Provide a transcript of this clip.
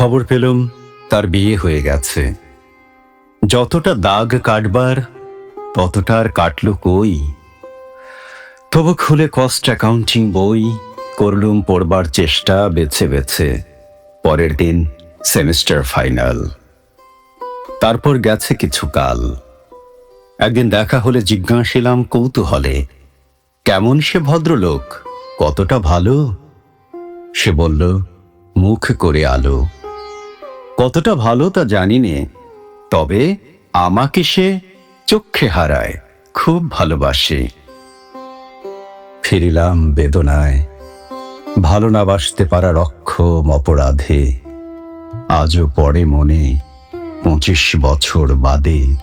খবর পেলুম, তার বিয়ে হয়ে গেছে। যতটা দাগ কাটবার ততটা আর কাটল কই? তবু খুলে কস্ট অ্যাকাউন্টিং বই করলুম পড়বার চেষ্টা বেছে বেছে, পরের দিন সেমিস্টার ফাইনাল তারপর গেছে কিছু কাল। একদিন দেখা হলে জিজ্ঞাসিলাম কৌতূহলে, কেমন সে ভদ্রলোক? কতটা ভালো? সে বলল, মুখ করে আলো। কতটা ভালো তা জানি নে তবে আমাকে সে চক্ষে হারায়, খুব ভালোবাসে। ফিরিলাম বেদনায়, ভালো না বাসতে পারার অক্ষম অপরাধে। আজও পড়ে মনে পঁচিশ বছর বাদে